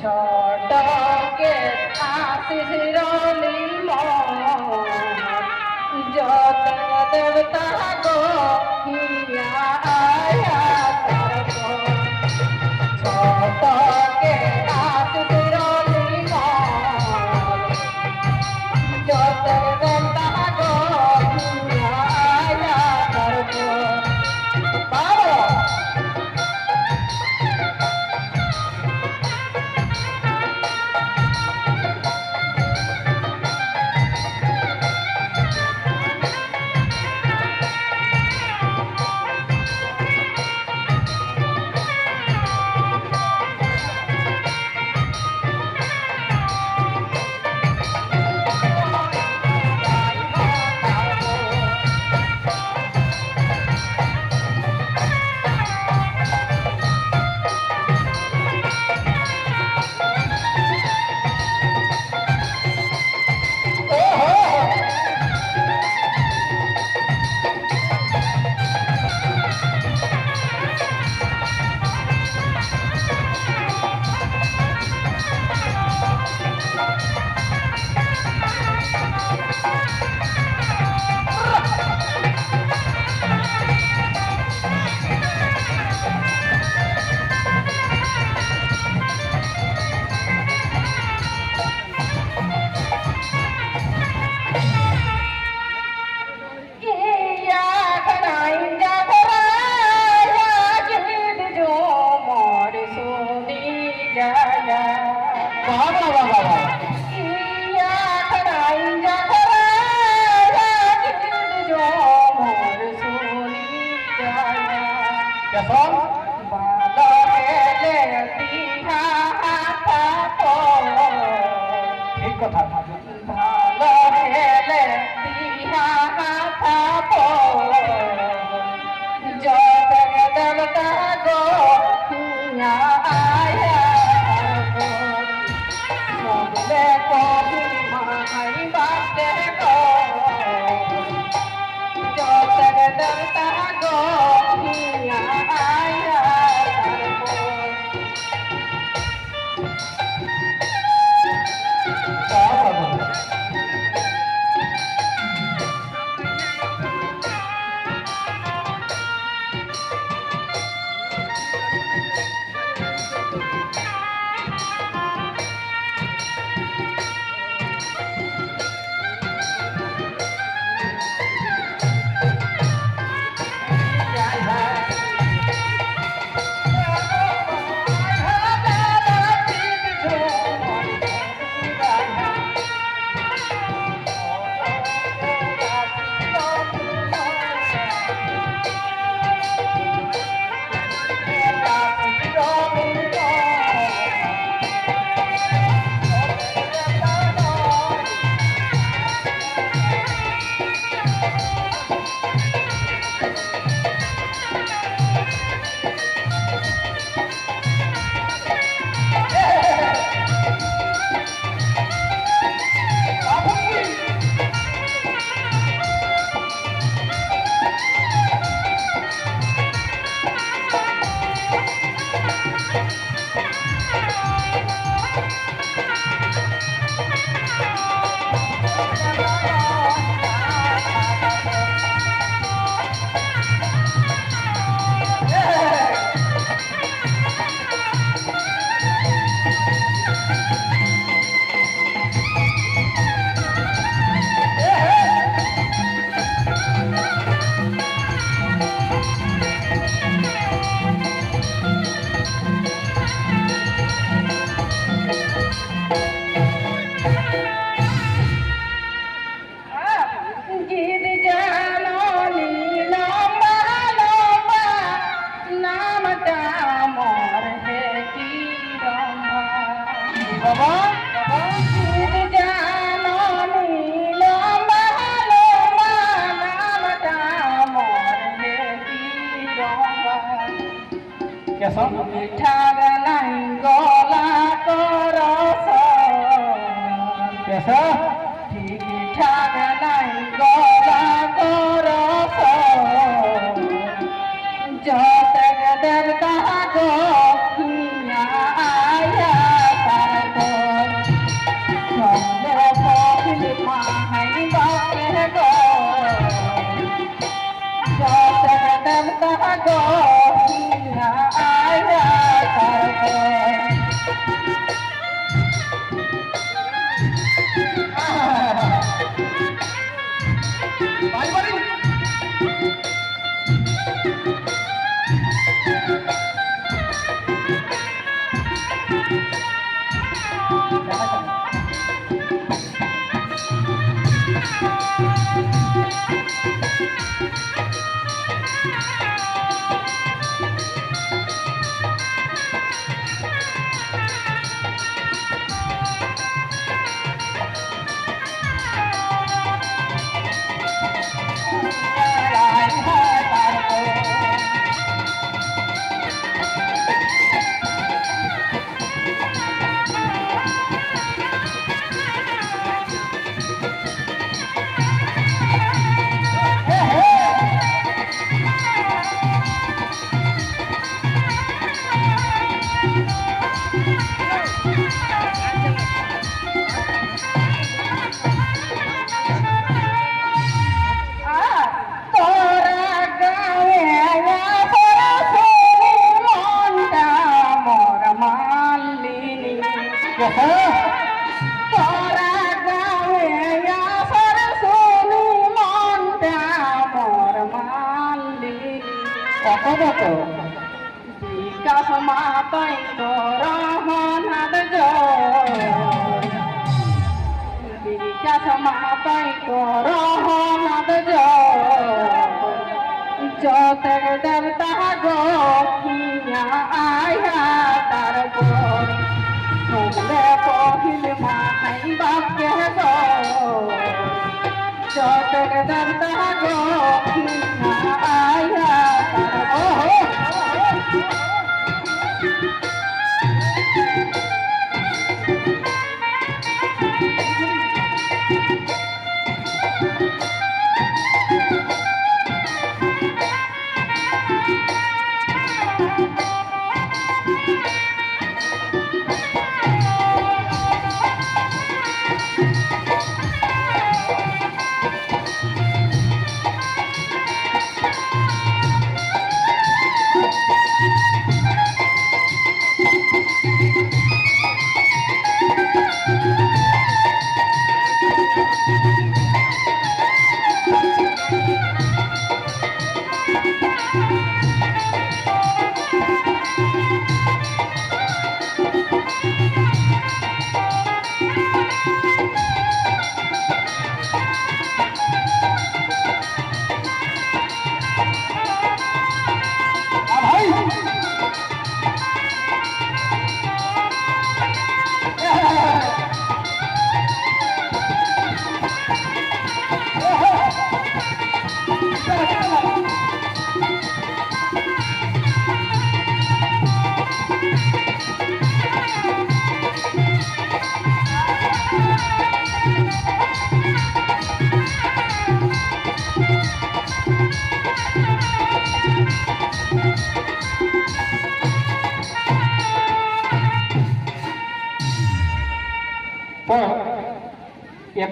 ছটকে আশিস রলি যত দেবতা গো হিয়া আয়া ছটকে যখন ঠিক কথা। কেস ঠাগলাই গলা কর কেস কত বিকাশ মাতাই তোর হনাদ জয় বিকাশ মাতাই তোর হনাদ জয় যতের দেবতা গিয়া আয়া তার শুনলে পহিল মাই বাপকে গো যতের দেবতা গিয়া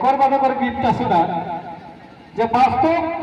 বাদে করে গীতটা শোনা। যে বাস্তব